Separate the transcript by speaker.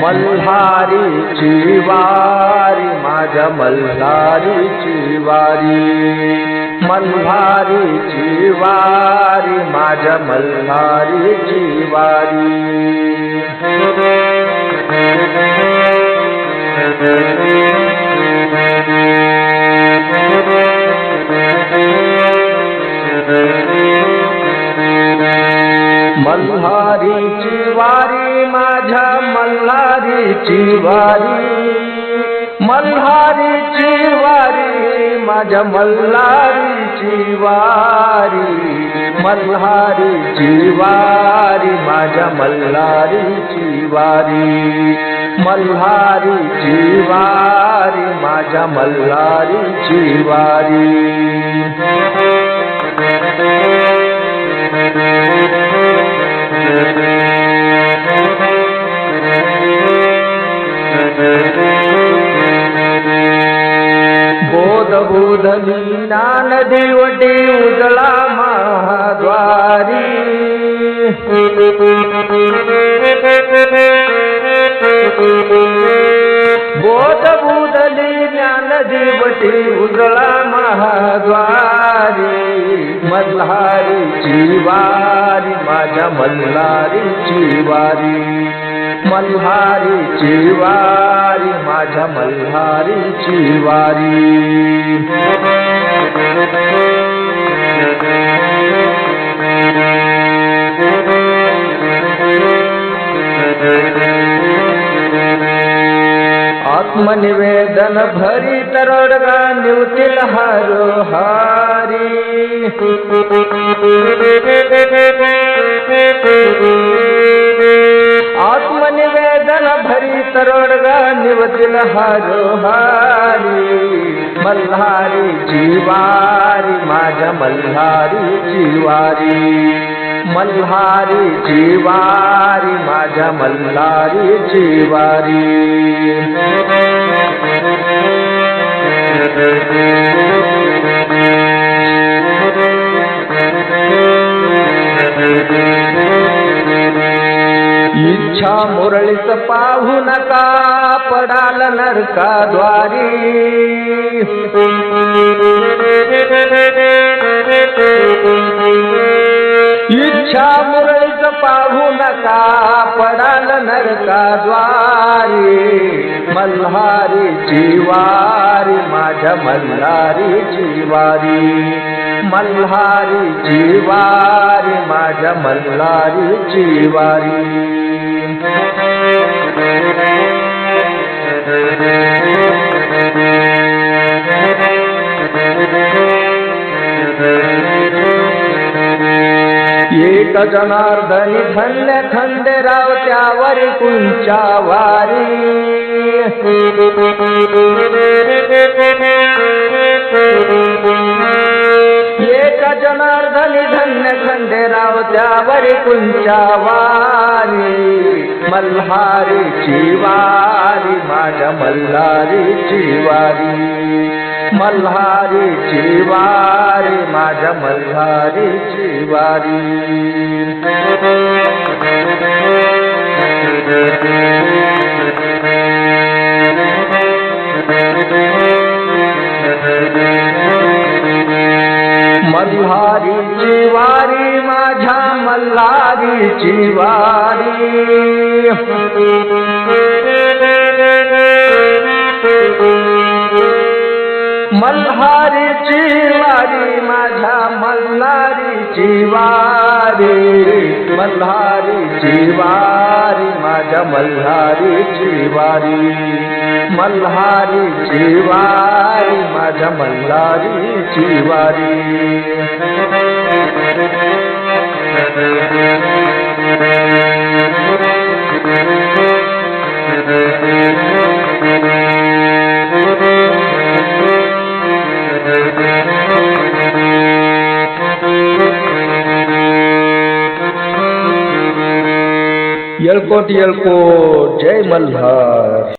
Speaker 1: मल्हारीची वारी माझ्या मल्हारीची वारी मल्हारीची वारी माझ्या मल्हारीची वारी मल्हारीची वारी माझ्या मल्हारीची वारी. मल्हारीची वारी माझ्या मल्हारीची वारी. मल्हारीची वारी माझ्या मल्हारीची वारी. मल्हारीची वारी माझ्या मल्हारीची वारी. बोध मीना नदी वटी उजळा महाद्वारी. बोध बुधली ज्ञान देवटी उजळा महाद्वारी. मल्हारीची वारी माझ्या मल्हारीची वारी. मल्हारीची वारी माझ्या मल्हारीची आत्मनिवेदन भरी तरडगा निवतील हारो हारी. भरी तरडगा निवतील हारो हारी मल्हारीची वारी माझ्या मल्हारी वारी मल्हारीची वारी माझ्या मल्हारीची वारी इच्छा मुरळीच पाहू नका पडाल नरकाद्वारी. इच्छा मुरळीच पाहू नका पडाल नरकाद्वारी. मल्हारीची वारी माझ्या मल्हारीची वारी मल्हारीची वारी माझ्या मल्हारीची वारी एक जनार्दनी धन्य खंडे राव त्यावर कुंच्या वारी. एक जनार्दनी धन्य खंडे राव त्यावर कुंच्या वारी. मल्हारीची वारी माझ्या मल्हारीची वारी. मल्हारीची वारी माझ्या मल्हारीची वारी मल्हारीची वारी माझ्या मल्हारीची वारी मल्हारीची वारी माझ्या मल्हारीची वारी. मल्हारीची वारी माझ्या मल्हारीची वारी. मल्हारीची वारी माझ्या मल्हारीची वारी. येळकोट येळकोट जय मल्हार।